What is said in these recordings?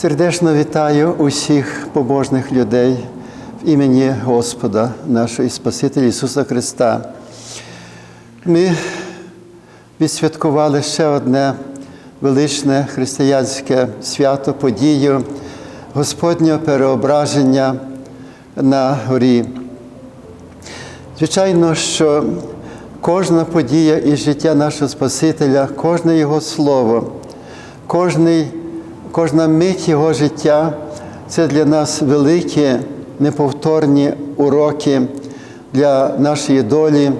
Сердечно вітаю усіх побожних людей в імені Господа, нашого Спасителя Ісуса Христа. Ми відсвяткували ще одне величне християнське свято, подію Господнього переображення на горі. Звичайно, що кожна подія із життя нашого Спасителя, кожне Його слово, кожний, кожна мить Його життя це для нас великі, неповторні уроки для нашої долі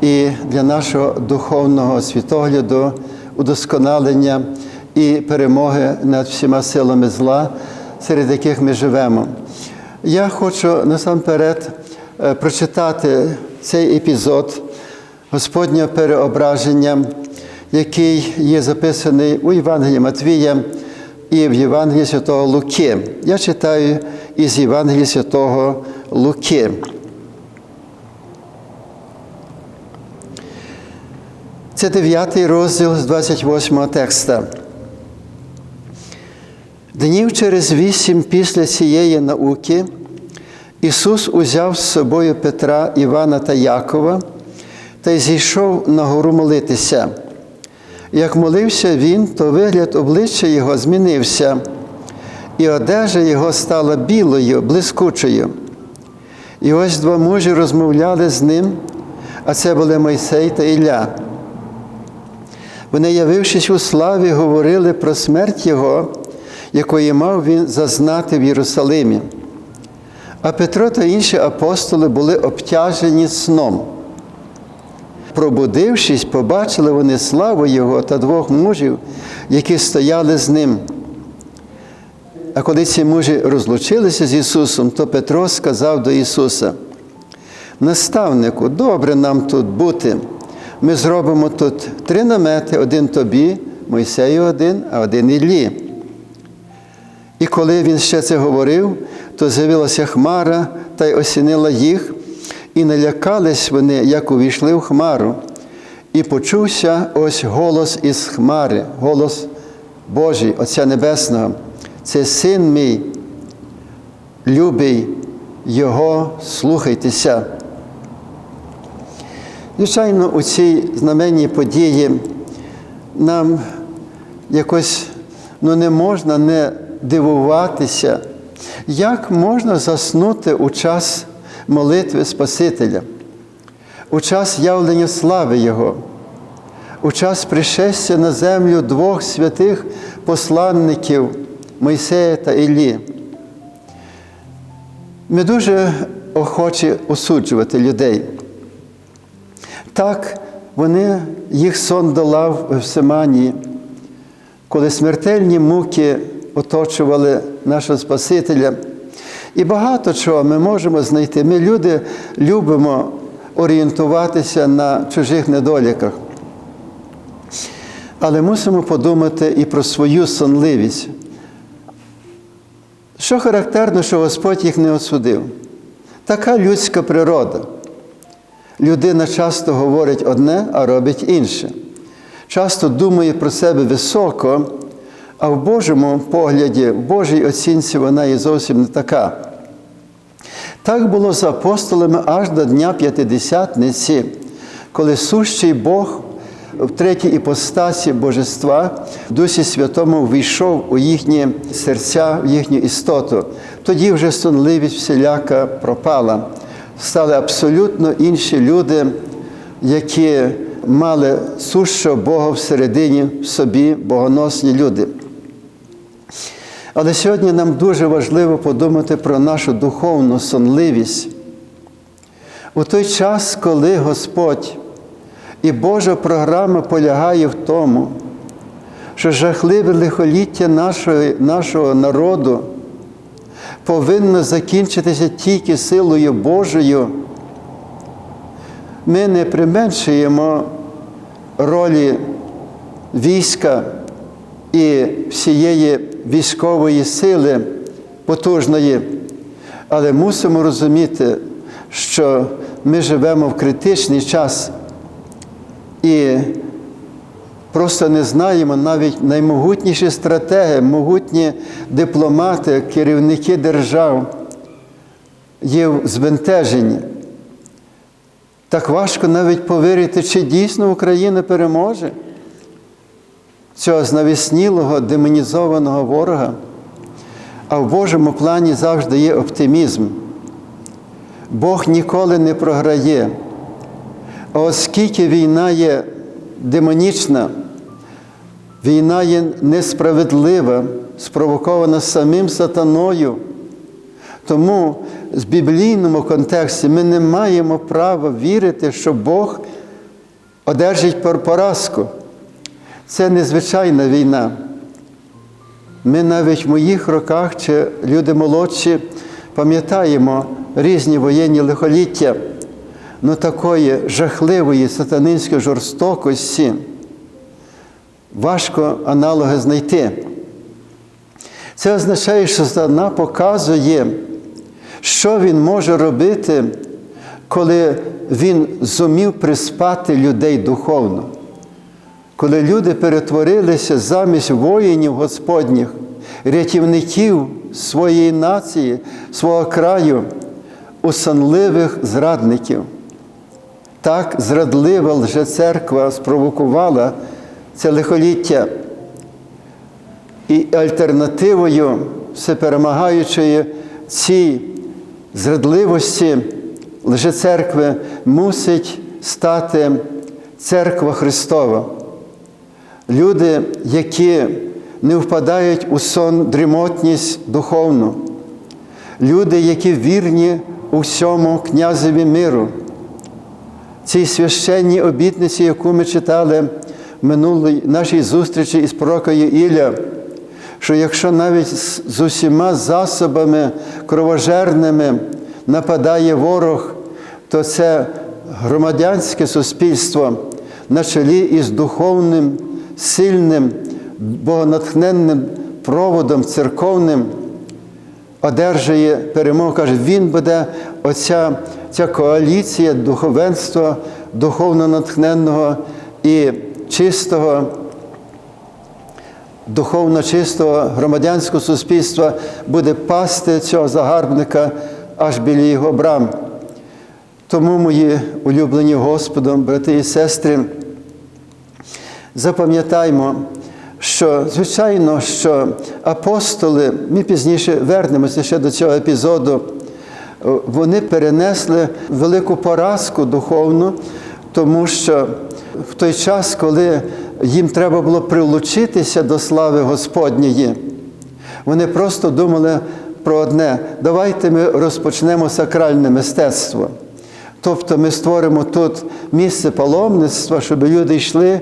і для нашого духовного світогляду, удосконалення і перемоги над всіма силами зла, серед яких ми живемо. Я хочу насамперед е, прочитати цей епізод Господнього переображення, який є записаний у Євангелії Матвія і в Євангелії Святого Луки. Я читаю із Євангелії Святого Луки. Це 9 розділ з 28 текста. Днів через вісім після цієї науки Ісус узяв з собою Петра, Івана та Якова та й зійшов на гору молитися. Як молився він, то вигляд обличчя його змінився, і одежа його стала білою, блискучою. І ось два мужі розмовляли з ним, а це були Мойсей та Ілля. Вони, явившись у славі, говорили про смерть Його, якої мав він зазнати в Єрусалимі. А Петро та інші апостоли були обтяжені сном. Пробудившись, побачили вони славу Його та двох мужів, які стояли з ним. А коли ці мужі розлучилися з Ісусом, то Петро сказав до Ісуса: Наставнику, добре нам тут бути. Ми зробимо тут три намети: один тобі, Мойсею один, а один Іллі. І коли він ще це говорив, то з'явилася хмара та й осінила їх, і налякались вони, як увійшли в хмару. І почувся ось голос із хмари, голос Божий, Отця Небесного. Це син мій, любий, Його слухайтеся. Звичайно, у цій знаменній події нам якось ну, не можна не дивуватися, як можна заснути у час молитви Спасителя, у час явлення слави Його, у час пришестя на землю двох святих посланників Мойсея та Іллі. Ми дуже охочі осуджувати людей. Так, вони їх сон долав в Семанії, коли смертельні муки оточували нашого Спасителя. І багато чого ми можемо знайти. Ми, люди, любимо орієнтуватися на чужих недоліках. Але мусимо подумати і про свою сонливість. Що характерно, що Господь їх не осудив? Така людська природа. Людина часто говорить одне, а робить інше. Часто думає про себе високо, а в Божому погляді, в Божій оцінці вона є зовсім не така. Так було з апостолами аж до Дня П'ятидесятниці, коли сущий Бог в третій іпостасі Божества в Дусі Святому війшов у їхні серця, в їхню істоту. Тоді вже сонливість всіляка пропала. Стали абсолютно інші люди, які мали сущого Бога всередині в собі, богоносні люди. Але сьогодні нам дуже важливо подумати про нашу духовну сонливість. У той час, коли Господь і Божа програма полягає в тому, що жахливе лихоліття нашого, нашого народу повинно закінчитися тільки силою Божою, ми не применшуємо ролі війська і всієї військової сили потужної, але мусимо розуміти, що ми живемо в критичний час і просто не знаємо навіть наймогутніші стратеги, могутні дипломати, керівники держав є в збентеженні. Так важко навіть повірити, чи дійсно Україна переможе цього знавіснілого, демонізованого ворога. А в Божому плані завжди є оптимізм. Бог ніколи не програє. А оскільки війна є демонічна, війна є несправедлива, спровокована самим сатаною, тому в біблійному контексті ми не маємо права вірити, що Бог одержить поразку. Це незвичайна війна. Ми навіть в моїх роках, чи люди молодші, пам'ятаємо різні воєнні лихоліття, ну такої жахливої сатанинської жорстокості важко аналоги знайти. Це означає, що сатана показує, що він може робити, коли він зумів приспати людей духовно. Коли люди перетворилися замість воїнів Господніх, рятівників своєї нації, свого краю, у санливих зрадників. Так зрадлива лжецерква спровокувала це лихоліття. І альтернативою всеперемагаючої цій зрадливості лжецеркви мусить стати церква Христова. Люди, які не впадають у сон дрімотність духовну, люди, які вірні у всьому князеві миру. Цій священній обітниці, яку ми читали в минулій нашій зустрічі із пророкою Ілля, що якщо навіть з усіма засобами кровожерними нападає ворог, то це громадянське суспільство на чолі із духовним, сильним, богонатхненним проводом церковним одержує перемогу. Каже, він буде оця ця коаліція духовенства, духовно натхненного і чистого, духовно чистого громадянського суспільства буде пасти цього загарбника аж біля його брам. Тому, мої улюблені Господом, брати і сестри, запам'ятаймо, що, звичайно, що апостоли, ми пізніше вернемося ще до цього епізоду, вони перенесли велику поразку духовну, тому що в той час, коли їм треба було прилучитися до слави Господньої, вони просто думали про одне: давайте ми розпочнемо сакральне мистецтво. Тобто ми створимо тут місце паломництва, щоб люди йшли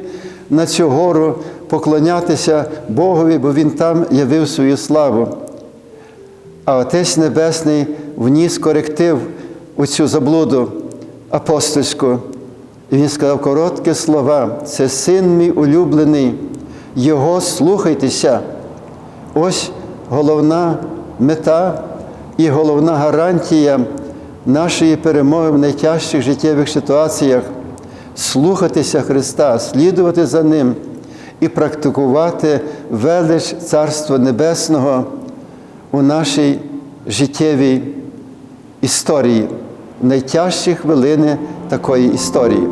на цю гору поклонятися Богові, бо Він там явив свою славу. А Отець Небесний вніс коректив у цю заблуду апостольську. І він сказав короткі слова: це син мій улюблений, Його слухайтеся. Ось головна мета і головна гарантія нашої перемоги в найтяжчих життєвих ситуаціях слухатися Христа, слідувати за Ним і практикувати велич Царства Небесного у нашій життєвій історії, найтяжчі хвилини такої історії.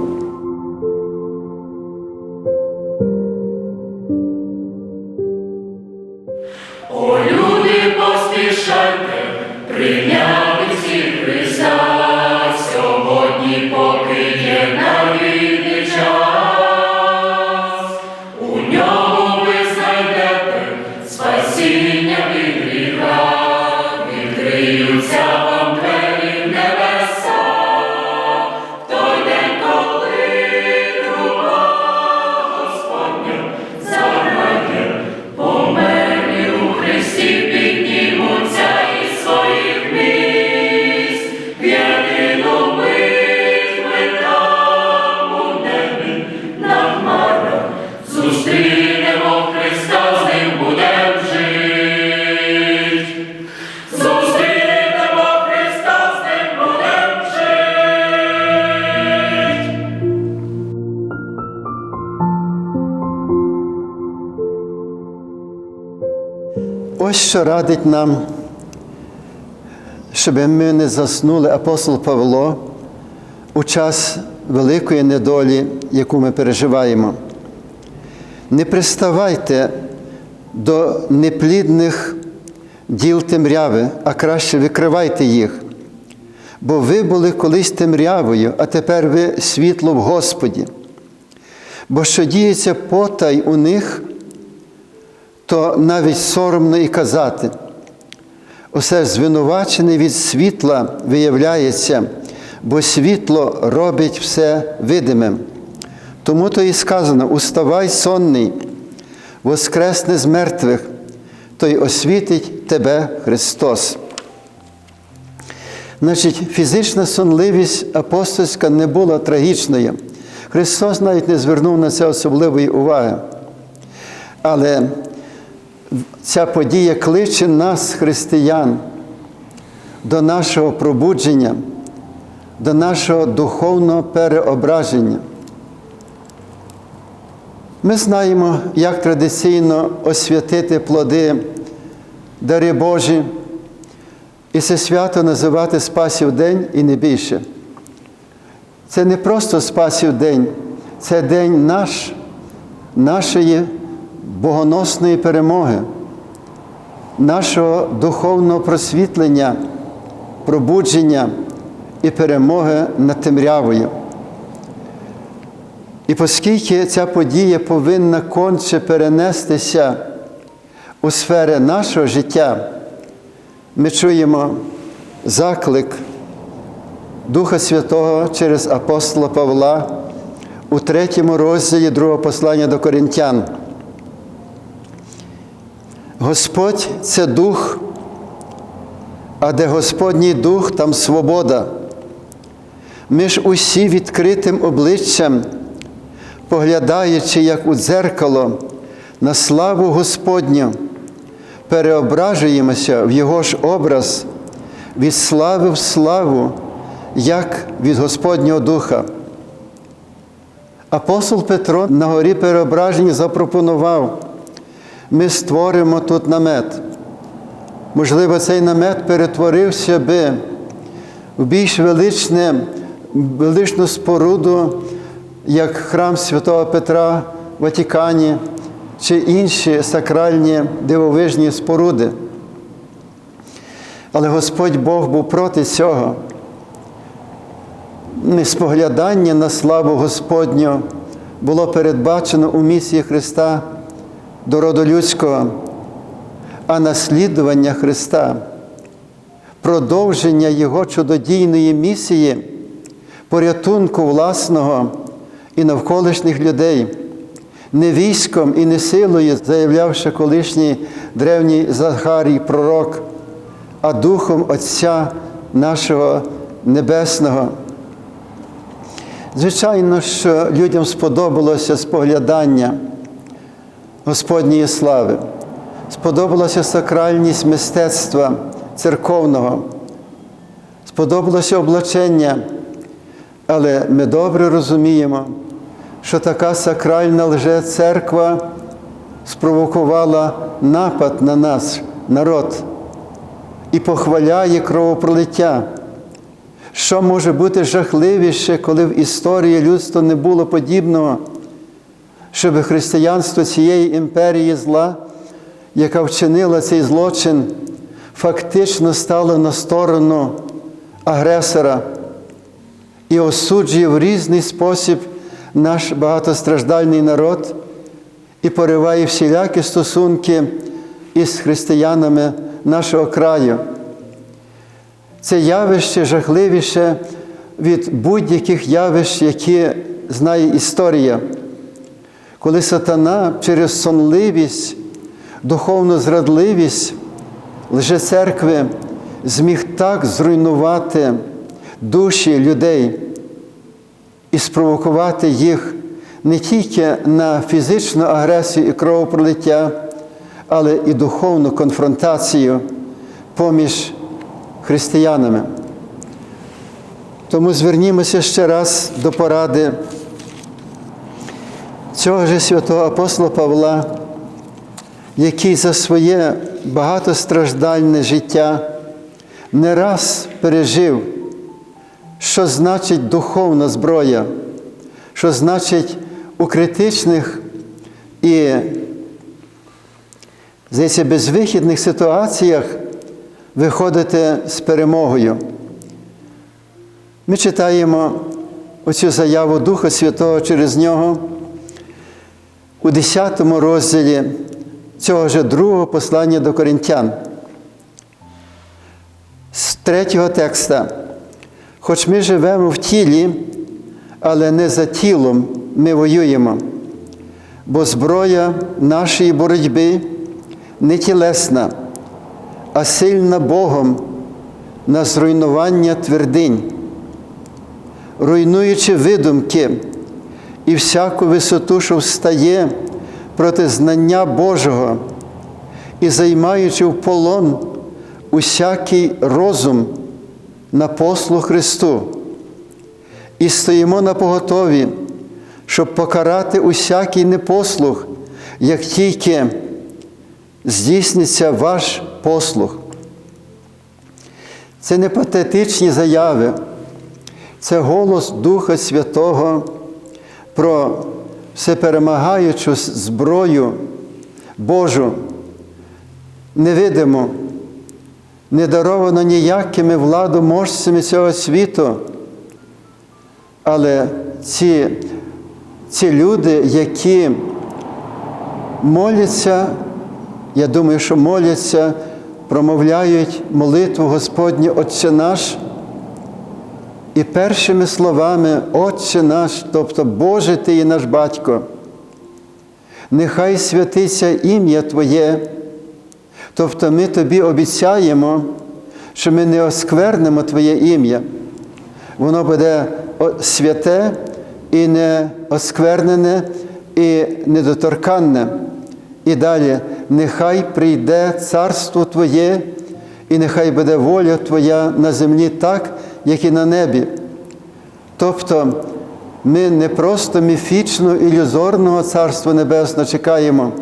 Що радить нам, щоб ми не заснули апостол Павло у час великої недолі, яку ми переживаємо. Не приставайте до неплідних діл темряви, а краще викривайте їх. Бо ви були колись темрявою, а тепер ви світло в Господі. Бо що діється потай у них, то навіть соромно і казати. Усе звинувачене від світла виявляється, бо світло робить все видимим. Тому то і сказано: уставай сонний, воскресне з мертвих, то й освітить тебе Христос. Значить, фізична сонливість апостольська не була трагічною. Христос навіть не звернув на це особливої уваги. Але ця подія кличе нас, християн, до нашого пробудження, до нашого духовного переображення. Ми знаємо, як традиційно освятити плоди, дари Божі, і це свято називати Спасів День і не більше. Це не просто Спасів День, це день наш, нашої богоносної перемоги, нашого духовного просвітлення, пробудження і перемоги над темрявою. І оскільки ця подія повинна конче перенестися у сфери нашого життя, ми чуємо заклик Духа Святого через апостола Павла у третьому розділі другого послання до Коринтян. Господь це дух, а де Господній дух, там свобода. Ми ж усі відкритим обличчям, поглядаючи, як у дзеркало, на славу Господню, переображуємося в Його ж образ від слави в славу, як від Господнього Духа. Апостол Петро на горі переображення запропонував, ми створимо тут намет. Можливо, цей намет перетворився би в більш величне, величну споруду, як храм святого Петра в Ватикані чи інші сакральні дивовижні споруди. Але Господь Бог був проти цього. Неспоглядання на славу Господню було передбачено у місії Христа до роду людського, а наслідування Христа, продовження Його чудодійної місії, порятунку власного і навколишніх людей, не військом і не силою, заявлявши колишній древній Захарій пророк, а Духом Отця нашого Небесного. Звичайно, що людям сподобалося споглядання Господньої слави, сподобалася сакральність мистецтва церковного, сподобалося облачення, але ми добре розуміємо, що така сакральна лже-церква спровокувала напад на нас, народ, і похваляє кровопролиття. Що може бути жахливіше, коли в історії людства не було подібного, щоб християнство цієї імперії зла, яка вчинила цей злочин, фактично стало на сторону агресора і осуджує в різний спосіб наш багатостраждальний народ і пориває всілякі стосунки із християнами нашого краю. Це явище жахливіше від будь-яких явищ, які знає історія. Коли сатана через сонливість, духовну зрадливість лише церкви зміг так зруйнувати душі людей і спровокувати їх не тільки на фізичну агресію і кровопролиття, але і духовну конфронтацію поміж християнами. Тому звернімося ще раз до поради цього ж святого апостола Павла, який за своє багатостраждальне життя не раз пережив, що значить духовна зброя, що значить у критичних і здається, безвихідних ситуаціях виходити з перемогою. Ми читаємо оцю заяву Духа Святого через нього у 10 розділі цього ж другого послання до коринтян. З третього текста. Хоч ми живемо в тілі, але не за тілом ми воюємо, бо зброя нашої боротьби не тілесна, а сильна Богом на зруйнування твердинь, руйнуючи видумки і всяку висоту, що встає проти знання Божого і займаючи в полон усякий розум на послуг Христу, і стоїмо на поготові, щоб покарати усякий непослух, як тільки здійсниться ваш послуг. Це не патетичні заяви, це голос Духа Святого про всеперемагаючу зброю Божу, невидиму, не даровано ніякими владоможцями цього світу. Але ці, ці люди, які моляться, я думаю, що моляться, промовляють молитву Господню Отче наш. І першими словами Отче наш, тобто Боже Ти є наш Батько, нехай святиться ім'я Твоє. Тобто ми тобі обіцяємо, що ми не осквернемо Твоє ім'я. Воно буде святе і не осквернене, і недоторканне. І далі, нехай прийде царство Твоє, і нехай буде воля Твоя на землі так, як і на небі. Тобто ми не просто міфічно ілюзорного Царства Небесного чекаємо,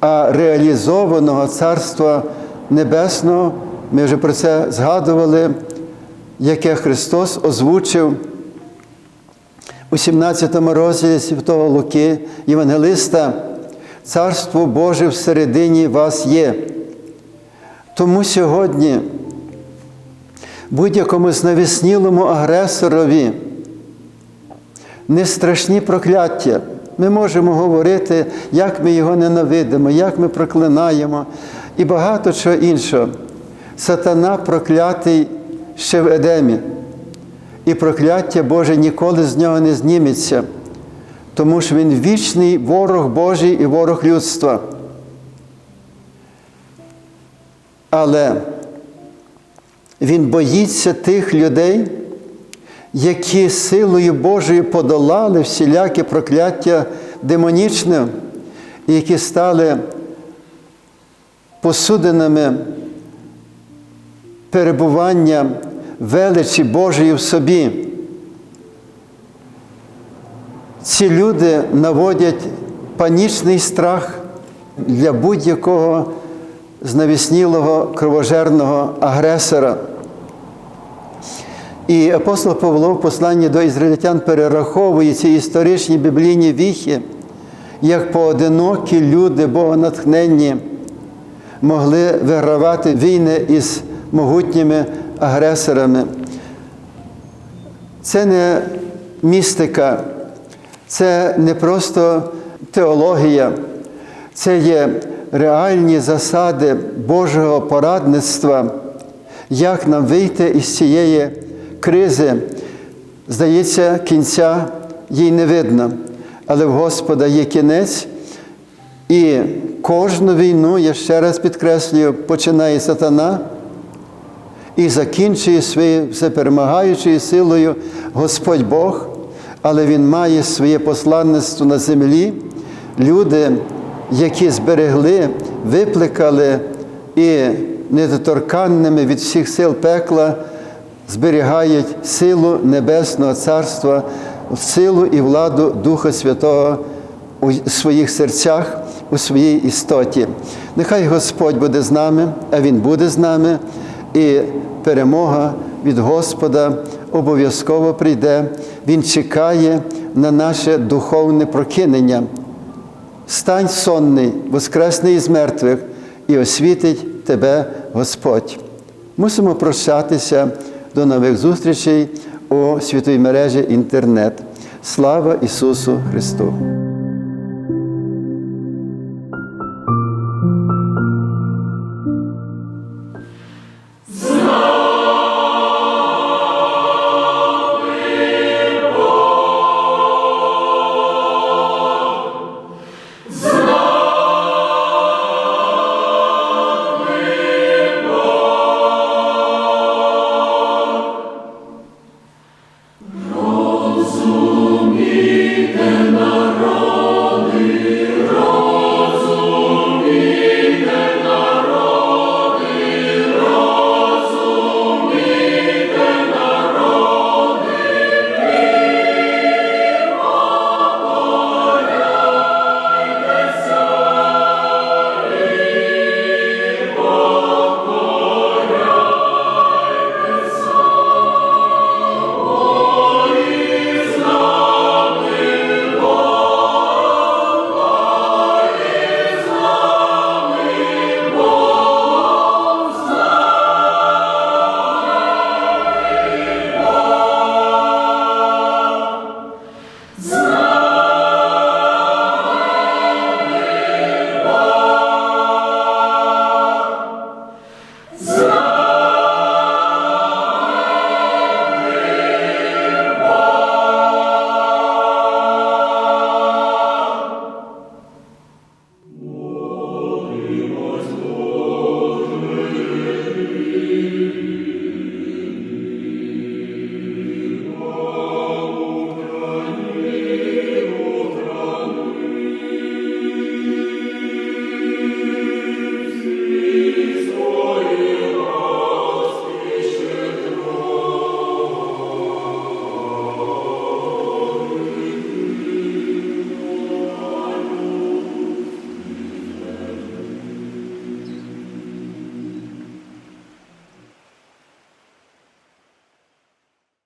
а реалізованого Царства Небесного, ми вже про це згадували, яке Христос озвучив у 17 розділі Святого Луки, Євангелиста, Царство Боже всередині вас є. Тому сьогодні будь-якому знавіснілому агресорові не страшні прокляття. Ми можемо говорити, як ми його ненавидимо, як ми проклинаємо і багато чого іншого. Сатана проклятий ще в Едемі. І прокляття Боже ніколи з нього не зніметься, тому що він вічний ворог Божий і ворог людства. Але він боїться тих людей, які силою Божою подолали всілякі прокляття демонічне, які стали посудинами перебування величі Божої в собі. Ці люди наводять панічний страх для будь-якого знавіснілого кровожерного агресора. І апостол Павло в посланні до ізраїльтян перераховує ці історичні біблійні віхи, як поодинокі люди, богонатхненні, могли вигравати війни із могутніми агресорами. Це не містика, це не просто теологія, це є реальні засади Божого порадництва, як нам вийти із цієї кризи. Здається, кінця їй не видно, але в Господа є кінець, і кожну війну, я ще раз підкреслюю, починає сатана і закінчує своєю всеперемагаючою силою Господь Бог, але Він має своє посланництво на землі. Люди, які зберегли, викликали і недоторканними від всіх сил пекла, зберігають силу Небесного Царства, силу і владу Духа Святого у своїх серцях, у своїй істоті. Нехай Господь буде з нами, а Він буде з нами, і перемога від Господа обов'язково прийде. Він чекає на наше духовне прокинення. Стань сонний, воскресний із мертвих, і освітить тебе Господь. Мусимо прощатися до нових зустрічей у світовій мережі інтернет. Слава Ісусу Христу!